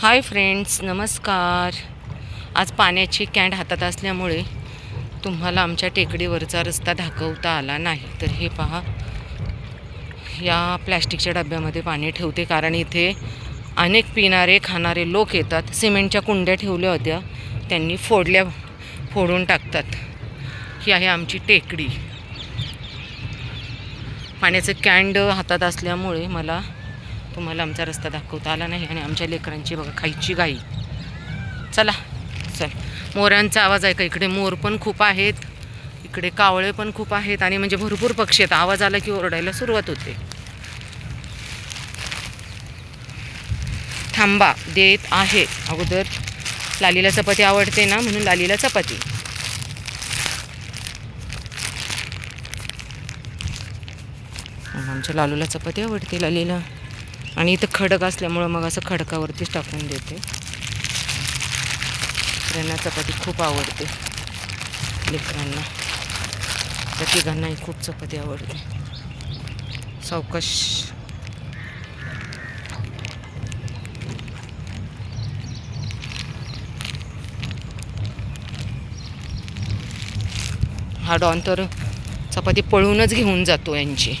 Hi friends नमस्कार. आज पाण्याची कॅन्ड हातात असल्यामुळे तुम्हाला आमच्या टेकडीवरचा रस्ता दाखवता आला नाही. तर हे पहा. या प्लॅस्टिकच्या डब्यामध्ये पाणी ठेवते कारण इथे अनेक पिणारे खाणारे लोक येतात. सिमेंटच्या कुंड्या ठेवल्या होत्या. त्यांनी फोडल्या फोडून टाकतात. ही आहे आमची टेकडी. पाण्याचं कॅन्ड हातात असल्यामुळे मला तुम्हाला आमचा रस्ता दाखवता आला नाही आणि आमच्या लेकरांची बघा खायची गाई. चला चल. मोरांचा आवाज आहे का इकडे मोर पण खूप आहेत. इकडे कावळे पण खूप आहेत आणि म्हणजे भरपूर पक्षी आहेत. आवाज आला की ओरडायला सुरुवात होते. थांबा देत आहे. अगोदर लालीला चपाती आवडते ना? म्हणून लालीला चपाती. आमच्या लालूला चपाती आवडते लालीला. आणि इथं खडक असल्यामुळं मग असं खडकावरतीच टाकून देते. त्यांना चपाती खूप आवडते. लेकरांना. त्या तिघांनाही खूप चपाती आवडते. सावकाश. हा डॉन तर चपाती पळूनच घेऊन जातो यांची.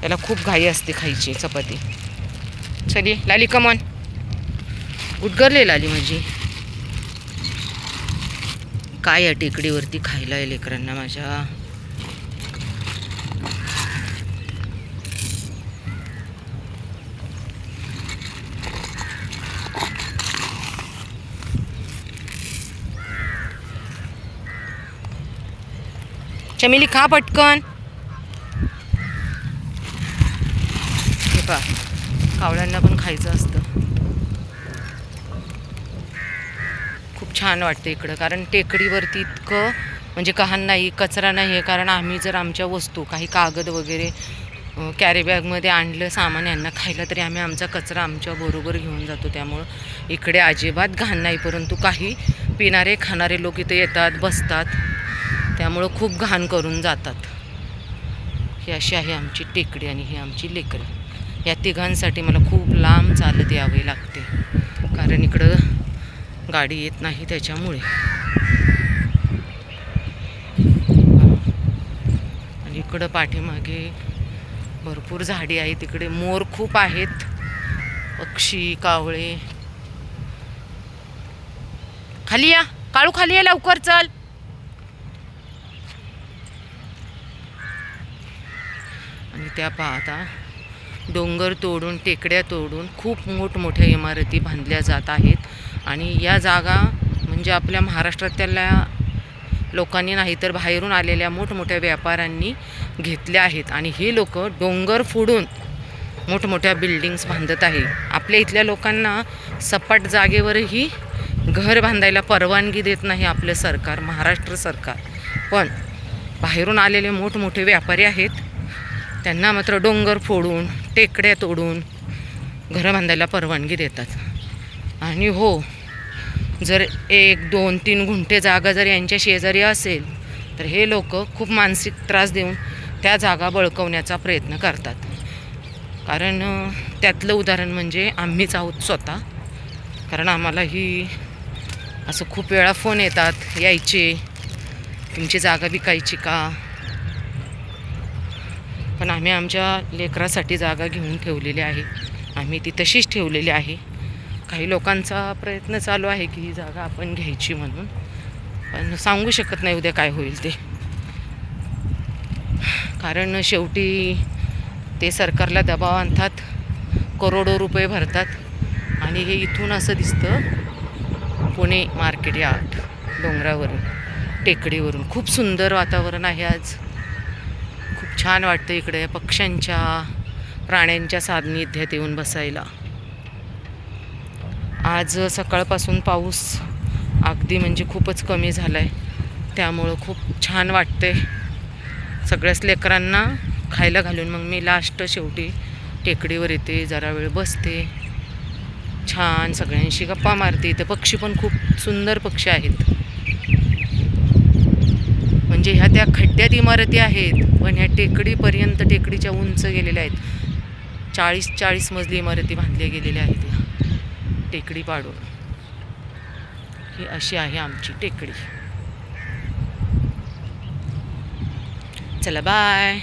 त्याला खूप घाई असते खायची चपाती. चली लाली कमॉन उद्गरले लाली माझी. काय या टेकडीवरती खायला आहे लेकरांना माझ्या? चमेली खा पटकन. हे पा. कावळ्यांना पण खायचं असतं. खूप छान वाटतं इकडं कारण टेकडीवरती इतकं म्हणजे कहाण नाही कचरा नाही आहे कारण आम्ही जर आमच्या वस्तू काही कागद वगैरे कॅरीबॅगमध्ये आणलं सामान यांना खायला तरी आम्ही आमचा कचरा आमच्या बरोबर घेऊन जातो. त्यामुळं इकडे अजिबात घाण नाही परंतु काही पिणारे खाणारे लोक इथे येतात बसतात. त्यामुळं खूप घाण करून जातात. ही अशी आहे आमची टेकडी आणि ही आमची लेकरं. या तिघांसाठी मला खूप लांब चालत यावे लागते. कारण इकडं गाडी येत नाही त्याच्यामुळे. आणि इकडं पाठीमागे भरपूर झाडी आहे तिकडे मोर खूप आहेत. पक्षी कावळे. खाली या. काळू खाली या लवकर चल. आणि त्या पाहता डोंगर तोडून टेकड्या तोडून खूप मोठमोठ्या इमारती बांधल्या जात आहेत. आणि या जागा म्हणजे आपल्या महाराष्ट्रातल्या लोकांनी नाही तर बाहेरून आलेल्या मोठमोठ्या व्यापाऱ्यांनी घेतल्या आहेत. आणि हे लोक डोंगर फोडून मोठमोठ्या बिल्डिंग्स बांधत आहे. आपल्या इथल्या लोकांना सपाट जागेवरही घर बांधायला परवानगी देत नाही आपलं सरकार महाराष्ट्र सरकार. पण बाहेरून आलेले मोठमोठे व्यापारी आहेत. त्यांना मात्र डोंगर फोडून टेकड्या तोडून घरं बांधायला परवानगी देतात. आणि हो जर एक दोन तीन गुंठे जागा जर यांच्या शेजारी असेल तर हे लोक खूप मानसिक त्रास देऊन त्या जागा बळकवण्याचा प्रयत्न करतात. कारण त्यातलं उदाहरण म्हणजे आम्हीच आहोत स्वतः. कारण आम्हाला ही असं खूप वेळा फोन येतात यायचे तुमची जागा विकायची का? पण आम्ही आमच्या लेकरासाठी जागा घेऊन ठेवलेली आहे. आम्ही ती तशीच ठेवलेली आहे. काही लोकांचा प्रयत्न चालू आहे की ही जागा आपण घ्यायची म्हणून. पण सांगू शकत नाही उद्या काय होईल ते. कारण शेवटी ते सरकारला दबाव आणतात. करोडो रुपये भरतात. आणि हे इथून असं दिसतं पुणे मार्केट यार्ड डोंगरावरून टेकडीवरून. खूप सुंदर वातावरण आहे आज. खूप छान वाटतं इकडे पक्ष्यांच्या प्राण्यांच्या सान्निध्यात येऊन बसायला. आज सकाळपासून पाऊस अगदी म्हणजे खूपच कमी झाला आहे त्यामुळं खूप छान वाटते सगळ्याच लेकरांना खायला घालून मग मी लास्ट शेवटी टेकडीवर येते जरा वेळ बसते. छान सगळ्यांशी गप्पा मारते. इथे पक्षी पण खूप सुंदर पक्षी आहेत. म्हणजे ह्या त्या खड्ड्यात इमारती आहेत पण ह्या टेकडीपर्यंत टेकडीच्या उंच गेलेल्या आहेत. चाळीस चाळीस मजली इमारती बांधल्या गेलेल्या आहेत ह्या टेकडी पाडून. ही अशी आहे आमची टेकडी. चला बाय